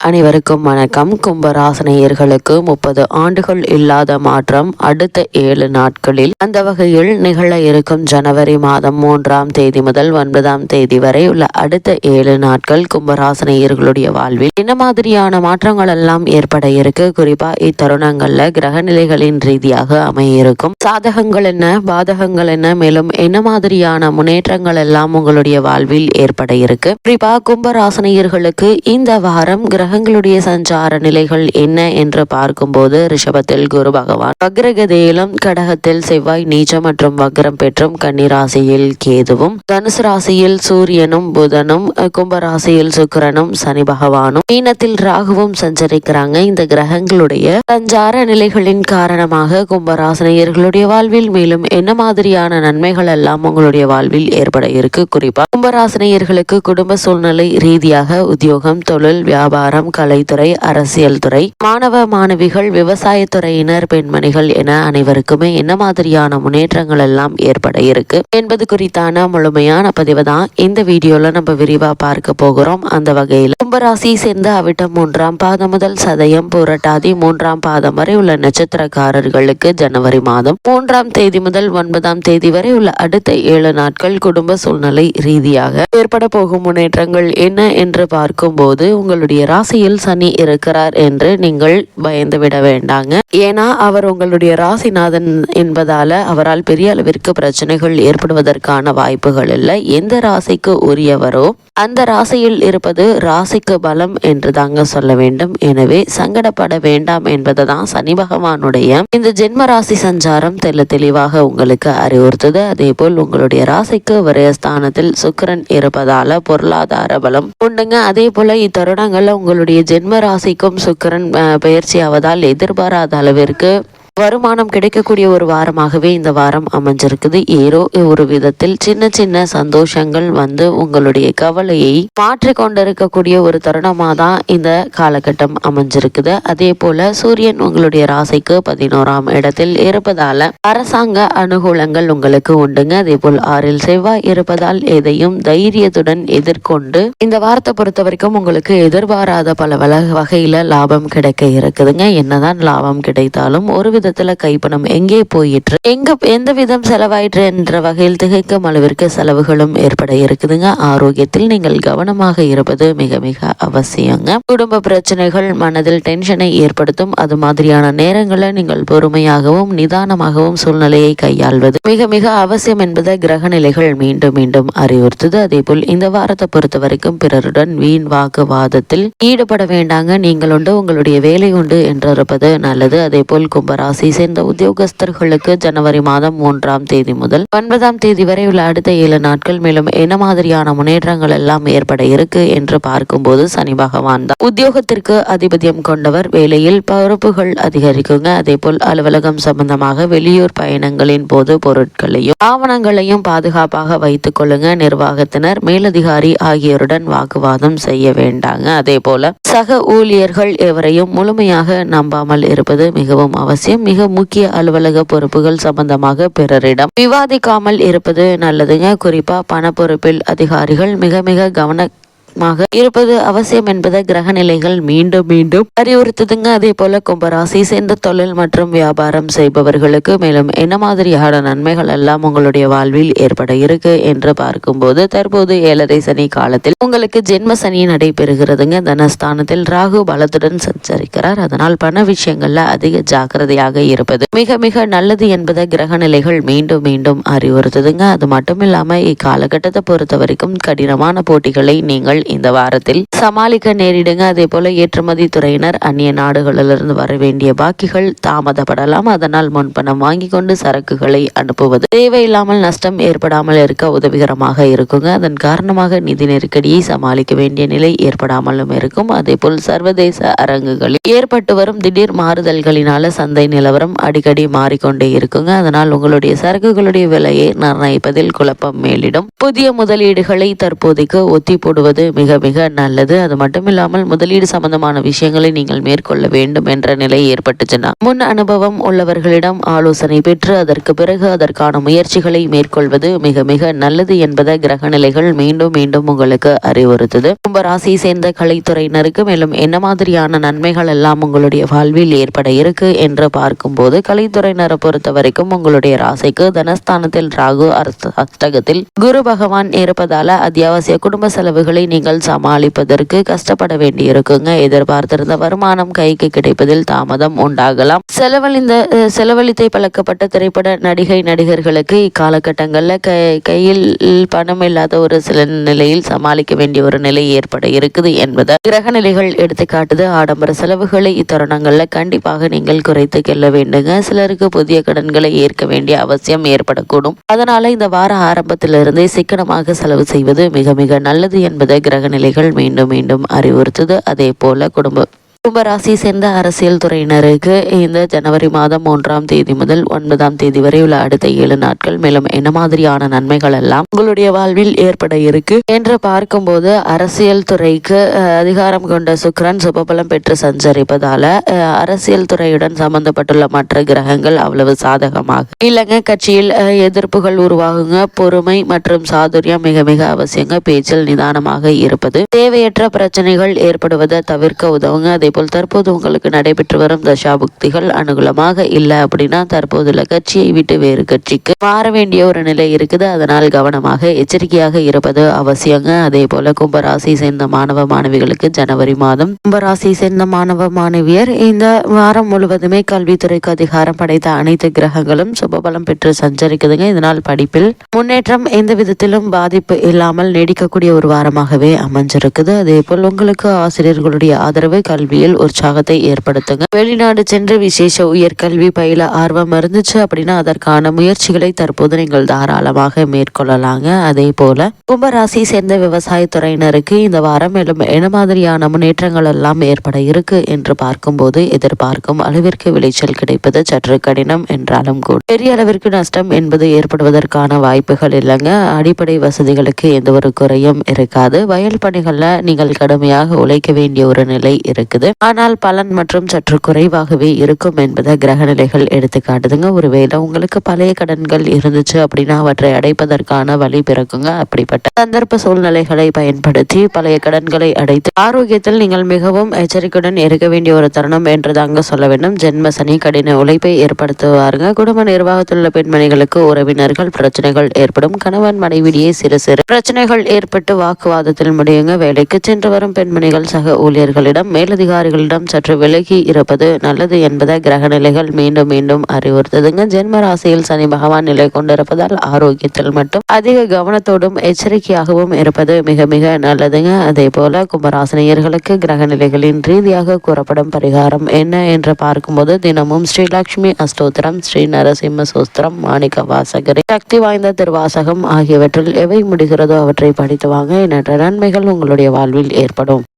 அனைவருக்கும் வணக்கம். கும்பராசனையர்களுக்கு முப்பது ஆண்டுகள் இல்லாத மாற்றம் அடுத்த ஏழு நாட்களில் அந்த வகையில் நிகழ இருக்கும் ஜனவரி மாதம் மூன்றாம் தேதி முதல் ஒன்பதாம் தேதி வரை உள்ள அடுத்த ஏழு நாட்கள் கும்பராசனையர்களுடைய வாழ்வில் என்ன மாதிரியான மாற்றங்கள் எல்லாம் ஏற்பட இருக்கு? குறிப்பா இத்தருணங்கள்ல கிரகநிலைகளின் ரீதியாக அமைய இருக்கும் சாதகங்கள் என்ன? பாதகங்கள் என்ன? மேலும் என்ன மாதிரியான முன்னேற்றங்கள் எல்லாம் உங்களுடைய வாழ்வில் ஏற்பட இருக்கு? குறிப்பா கும்பராசனையர்களுக்கு இந்த வாரம் கிரகங்களுடைய சஞ்சார நிலைகள் என்ன என்று பார்க்கும்போது ரிஷபத்தில் குரு பகவான். வக்ரகதியிலும் கடகத்தில் செவ்வாய் நீச்சம் மற்றும் வக்ரம் பெற்றும் கன்னிராசியில் கேதுவும் தனுசு ராசியில் சூரியனும் புதனும் கும்பராசியில் சுக்கிரனும் சனி பகவானும் மீனத்தில் ராகுவும் சஞ்சரிக்கிறாங்க. இந்த கிரகங்களுடைய சஞ்சார நிலைகளின் காரணமாக கும்பராசினியர்களுடைய வாழ்வில் மேலும் என்ன மாதிரியான நன்மைகள் எல்லாம் உங்களுடைய வாழ்வில் ஏற்பட இருக்கு? குறிப்பா கும்பராசினியர்களுக்கு குடும்ப சூழ்நிலை ரீதியாக உத்தியோகம் தொழில் வியாபாரம் கலைத்துறை அரசியல் துறை மாணவ மாணவிகள் விவசாயத்துறையினர் பெண்மணிகள் என அனைவருக்குமே என்ன மாதிரியான முன்னேற்றங்கள் எல்லாம் ஏற்பட இருக்கு என்பது குறித்தான முழுமையான பதிவு தான் இந்த வீடியோல நம்ம விரிவா பார்க்க போகிறோம். அந்த வகையில் கும்பராசி சேர்ந்த அவிட்டம் மூன்றாம் பாதம் முதல் சதயம் புரட்டாதி மூன்றாம் பாதம் வரை உள்ள நட்சத்திரக்காரர்களுக்கு ஜனவரி மாதம் மூன்றாம் தேதி முதல் ஒன்பதாம் தேதி வரை உள்ள அடுத்த ஏழு நாட்கள் குடும்ப சூழ்நிலை ரீதியாக ஏற்பட போகும் முன்னேற்றங்கள் என்ன என்று பார்க்கும்போது உங்களுடைய ராசியில் சனி இருக்கிறார் என்று நீங்கள் பயந்து விட வேண்டாங்க. ஏன்னா அவர் உங்களுடைய ராசிநாதன் என்பதால அவரால் பெரிய அளவிற்கு பிரச்சனைகள் ஏற்படுவதற்கான வாய்ப்புகள் இல்லை. எந்த ராசிக்கு உரியவரோ அந்த ராசியில் இருப்பது ராசிக்கு பலம் என்று தாங்க சொல்ல வேண்டும். எனவே சங்கடப்பட வேண்டாம் என்பதை தான் சனி பகவானுடைய. இந்த ஜென்ம ராசி சஞ்சாரம் தெல்ல தெளிவாக உங்களுக்கு அறிவுறுத்துது. அதே போல் உங்களுடைய ராசிக்கு விரயஸ்தானத்தில் சுக்கரன் இருப்பதால பொருளாதார பலம் உண்டுங்க. அதே போல இத்தருணங்கள்ல உங்களுடைய ஜென்ம ராசிக்கும் சுக்கரன் பயிற்சி ஆவதால் எதிர்பாராத அளவிற்கு வருமானம் கிடைக்கக்கூடிய ஒரு வாரமாகவே இந்த வாரம் அமைஞ்சிருக்குது. ஏதோ ஒரு விதத்தில் சின்ன சின்ன சந்தோஷங்கள் வந்து உங்களுடைய கவலையை மாற்றி கொண்டிருக்கக்கூடிய ஒரு தருணமாக தான் இந்த காலகட்டம் அமைஞ்சிருக்குது. அதே போல சூரியன் உங்களுடைய ராசிக்கு பதினோராம் இடத்தில் இருப்பதால அரசாங்க அனுகூலங்கள் உங்களுக்கு உண்டுங்க. அதே போல் ஆறில் செவ்வாய் இருப்பதால் எதையும் தைரியத்துடன் எதிர்கொண்டு இந்த வாரத்தை பொறுத்த வரைக்கும் உங்களுக்கு எதிர்பாராத பல வகையில லாபம் கிடைக்க இருக்குதுங்க. என்னதான் லாபம் கிடைத்தாலும் ஒரு விதத்துல கைப்பணம். எங்கே போயிற்று? எங்க எந்த விதம் செலவாயிற்று என்ற வகையில் திகைக்கும் அளவிற்கு செலவுகளும் ஏற்பட இருக்குதுங்க. ஆரோக்கியத்தில் நீங்கள் கவனமாக இருப்பது மிக மிக அவசியங்க. குடும்ப பிரச்சனைகள் மனதில் டென்ஷனை ஏற்படுத்தும். அது மாதிரியான நேரங்களில் நீங்கள் பொறுமையாகவும் நிதானமாகவும் சூழ்நிலையை கையாள்வது மிக மிக அவசியம் என்பதை கிரக நிலைகள் மீண்டும் மீண்டும் அறிவுறுத்துது. அதே போல் இந்த வாரத்தை பொறுத்த வரைக்கும் பிறருடன் வீண் வாக்குவாதத்தில் ஈடுபட வேண்டாங்க. நீங்கள் உண்டு உங்களுடைய வேலை உண்டு என்றிருப்பது நல்லது. அதே போல் ராசி சேர்ந்த உத்தியோகஸ்தர்களுக்கு ஜனவரி மாதம் மூன்றாம் தேதி முதல் ஒன்பதாம் தேதி வரை உள்ள அடுத்த ஏழு நாட்கள் மேலும் என்ன மாதிரியான முன்னேற்றங்கள் எல்லாம் ஏற்பட இருக்கு என்று பார்க்கும்போது சனி பகவான் தான். உத்தியோகத்திற்கு அதிபதியம் கொண்டவர். வேலையில் பொறுப்புகள் அதிகரிக்குங்க. அதே போல் அலுவலகம் சம்பந்தமாக வெளியூர் பயணங்களின் போது பொருட்களையும் ஆவணங்களையும் பாதுகாப்பாக வைத்துக் கொள்ளுங்க. நிர்வாகத்தினர் மேலதிகாரி ஆகியோருடன் வாக்குவாதம் செய்ய வேண்டாங்க. அதே போல சக ஊழியர்கள் எவரையும் முழுமையாக நம்பாமல் இருப்பது மிகவும் அவசியம். மிக முக்கிய அலுவலக பொறுப்புகள் சம்பந்தமாக பிறரிடம். விவாதிக்காமல் இருப்பது நல்லதுங்க. குறிப்பா பண பொறுப்பில் அதிகாரிகள் மிக மிக கவன மாக இருப்பது அவசியம் என்பதை கிரக நிலைகள் மீண்டும் மீண்டும் அறிவுறுத்துதுங்க. அதே போல கும்பராசி சேர்ந்த தொழில் மற்றும் வியாபாரம் செய்பவர்களுக்கு மேலும் என்ன மாதிரியான நன்மைகள் எல்லாம் உங்களுடைய வாழ்வில் ஏற்பட இருக்கு என்று பார்க்கும்போது தற்போது ஏழரை சனி காலத்தில் உங்களுக்கு ஜென்ம சனி நடைபெறுகிறதுங்க. தனஸ்தானத்தில் ராகு பலத்துடன் சஞ்சரிக்கிறார். அதனால் பண விஷயங்கள்ல அதிக ஜாக்கிரதையாக இருப்பது மிக மிக நல்லது என்பதை கிரக நிலைகள் மீண்டும் மீண்டும் அறிவுறுத்துதுங்க. அது மட்டும் இல்லாம இக்காலகட்டத்தை பொறுத்த வரைக்கும் கடினமான போட்டிகளை நீங்கள் இந்த வாரத்தில் சமாளிக்க நேரிடுங்க. அதே போல ஏற்றுமதி துறையினர் அந்நிய நாடுகளிலிருந்து வர வேண்டிய பாக்கிகள் தாமதப்படலாம். அதனால் முன்பணம் வாங்கி கொண்டு சரக்குகளை அனுப்புவது தேவையில்லாமல் நஷ்டம் ஏற்படாமல் இருக்க உதவிகரமாக இருக்குங்க. அதன் காரணமாக நிதி நெருக்கடியை சமாளிக்க வேண்டிய நிலை ஏற்படாமலும் இருக்கும். அதே போல் சர்வதேச அரங்குகளில் ஏற்பட்டு வரும் திடீர் மாறுதல்களினால சந்தை நிலவரம் அடிக்கடி மாறிக்கொண்டே இருக்குங்க. அதனால் உங்களுடைய சரக்குகளுடைய விலையை நிர்ணயிப்பதில் குழப்பம் மேலிடும். புதிய முதலீடுகளை தற்போதைக்கு ஒத்தி போடுவது மிக மிக நல்லது. அது மட்டும் இல்லாமல் முதலீடு சம்பந்தமான விஷயங்களை நீங்கள் மேற்கொள்ள வேண்டும் என்ற நிலை ஏற்பட்டுச்சுன்னா. முன் அனுபவம் உள்ளவர்களிடம் ஆலோசனை பெற்று அதற்கு பிறகு அதற்கான முயற்சிகளை மேற்கொள்வது மிக மிக நல்லது என்பதை கிரக நிலைகள் மீண்டும் மீண்டும் உங்களுக்கு அறிவுறுத்துது. கும்ப ராசியை சேர்ந்த கலைத்துறையினருக்கு மேலும் என்ன மாதிரியான நன்மைகள் எல்லாம் உங்களுடைய வாழ்வில் ஏற்பட இருக்கு என்று பார்க்கும்போது கலைத்துறையினரை பொறுத்த வரைக்கும் உங்களுடைய ராசிக்கு தனஸ்தானத்தில் ராகு அரச- அஷ்டகத்தில் குரு பகவான் இருப்பதால அத்தியாவசிய குடும்ப செலவுகளை நீங்கள் சமாளிப்பதற்கு கஷ்டப்பட வேண்டியிருக்குங்க. எதிர்பார்த்திருந்த வருமானம் கைக்கு கிடைப்பதில் தாமதம் உண்டாகலாம். செலவழிந்த செலவழித்தை பழக்கப்பட்ட திரைப்பட நடிகை நடிகர்களுக்கு இக்காலகட்டங்களில் கை கையில் பணம் இல்லாத ஒரு சில நிலையில் சமாளிக்க வேண்டிய ஒரு நிலை ஏற்பட இருக்குது என்பதை கிரக நிலைகள் எடுத்துக்காட்டுது. ஆடம்பர செலவுகளை இத்தருணங்களில் கண்டிப்பாக நீங்கள் குறைத்து செல்ல வேண்டுங்க. சிலருக்கு புதிய கடன்களை ஏற்க வேண்டிய அவசியம் ஏற்படக்கூடும். அதனால இந்த வார ஆரம்பத்திலிருந்தே சிக்கனமாக செலவு செய்வது மிக மிக நல்லது என்பதை கிரக நிலைகள் மீண்டும் மீண்டும் அறிவுறுத்துது. அதே போல குடும்ப கும்பராசி சேர்ந்த அரசியல் துறையினருக்கு இந்த ஜனவரி மாதம் மூன்றாம் தேதி முதல் ஒன்பதாம் தேதி வரை உள்ள அடுத்த ஏழு நாட்கள் மேலும் என்ன மாதிரியான நன்மைகள் எல்லாம் உங்களுடைய வாழ்வில் ஏற்பட இருக்கு என்று பார்க்கும்போது அரசியல் துறைக்கு அதிகாரம் கொண்ட சுக்ரன் சுபபலம் பெற்று சஞ்சரிப்பதால அரசியல் துறையுடன் சம்பந்தப்பட்டுள்ள மற்ற கிரகங்கள் அவ்வளவு சாதகமாக இல்லைங்க. கட்சியில் அஹ், எதிர்ப்புகள் உருவாகுங்க. பொறுமை மற்றும் சாதுரியம் மிக மிக அவசியங்க. பேச்சில் நிதானமாக இருப்பது. தேவையற்ற பிரச்சனைகள் ஏற்படுவதை தவிர்க்க உதவுங்க. அதே போல் தற்போது உங்களுக்கு நடைபெற்று வரும் தசாபுக்திகள் அனுகூலமாக இல்லை அப்படின்னா தற்போதுள்ள கட்சியை விட்டு வேறு கட்சிக்கு மாற வேண்டிய ஒரு நிலை இருக்குது. அதனால் கவனமாக எச்சரிக்கையாக இருப்பது அவசியங்க. அதே போல கும்பராசி சேர்ந்த மாணவ மாணவிகளுக்கு ஜனவரி மாதம் கும்பராசி சேர்ந்த மாணவ மாணவியர் இந்த வாரம் முழுவதுமே கல்வித்துறைக்கு அதிகாரம் படைத்த அனைத்து கிரகங்களும் சுபபலம் பெற்று சஞ்சரிக்குதுங்க. இதனால் படிப்பில் முன்னேற்றம் எந்த விதத்திலும் பாதிப்பு இல்லாமல் நீடிக்கக்கூடிய ஒரு வாரமாகவே அமைஞ்சிருக்குது. அதே போல் உங்களுக்கு ஆசிரியர்களுடைய ஆதரவு கல்வி கல்வியில் உற்சாகத்தை ஏற்படுத்துங்க. வெளிநாடு சென்று விசேஷ உயர்கல்வி பயில ஆர்வம் இருந்துச்சு அப்படின்னா அதற்கான முயற்சிகளை தற்போது நீங்கள் தாராளமாக மேற்கொள்ளலாங்க. அதே போல கும்பராசி சேர்ந்த விவசாயத்துறையினருக்கு இந்த வாரம் மேலும் என்ன மாதிரியான முன்னேற்றங்கள் எல்லாம் ஏற்பட இருக்கு என்று பார்க்கும்போது எதிர்பார்க்கும் அளவிற்கு விளைச்சல் கிடைப்பது சற்று கடினம் என்றாலும் கூட. பெரிய அளவிற்கு நஷ்டம் என்பது ஏற்படுவதற்கான வாய்ப்புகள் இல்லைங்க. அடிப்படை வசதிகளுக்கு எந்த ஒரு குறையும் இருக்காது. வயல் பணிகளில் நீங்கள் கடுமையாக உழைக்க வேண்டிய ஒரு நிலை இருக்குது. ஆனால் பலன் மற்றும் சற்று குறைவாகவே இருக்கும் என்பதை கிரக நிலைகள் எடுத்து காட்டுதுங்க. ஒருவேளை உங்களுக்கு பழைய கடன்கள் இருந்துச்சு அப்படின்னா அவற்றை அடைப்பதற்கான வழி பிறக்குங்க. அப்படிப்பட்ட சந்தர்ப்ப சூழ்நிலைகளை பயன்படுத்தி பழைய கடன்களை அடைத்து ஆரோக்கியத்தில் நீங்கள் மிகவும் எச்சரிக்கையுடன் இருக்க வேண்டிய ஒரு தருணம் என்று தாங்க சொல்ல வேண்டும். ஜென்ம சனி கடின உழைப்பை ஏற்படுத்துவாருங்க. குடும்ப நிர்வாகத்தில் உள்ள பெண்மணிகளுக்கு உறவினர்கள் பிரச்சனைகள் ஏற்படும். கணவன் மனைவிடையே சிறு சிறு பிரச்சனைகள் ஏற்பட்டு வாக்குவாதத்தில் முடியுங்க. வேலைக்கு சென்று வரும் பெண்மணிகள் சக ஊழியர்களிடம் மேலதிகாரிகளிடம் சற்று விலகி இருப்பது நல்லது என்பதை கிரக நிலைகள் மீண்டும் மீண்டும் அறிவுறுத்துதுங்க. ஜென்ம ராசியில் சனி பகவான் நிலை கொண்டிருப்பதால் ஆரோக்கியத்தில் மட்டும் அதிக கவனத்தோடும் எச்சரிக்கையாகவும் இருப்பது மிக மிக நல்லதுங்க. அதே போல கும்பராசினியர்களுக்கு கிரக நிலைகளின் ரீதியாக கூறப்படும் பரிகாரம் என்ன என்று பார்க்கும்போது தினமும் ஸ்ரீலக்ஷ்மி அஷ்டோத்திரம் ஸ்ரீ நரசிம்ம சோஸ்திரம் மாணிக்க வாசகரி சக்தி வாய்ந்த திருவாசகம் ஆகியவற்றில் எவை முடிகிறதோ அவற்றை படித்து வாங்க. எண்ணற்ற நன்மைகள் உங்களுடைய வாழ்வில் ஏற்படும்.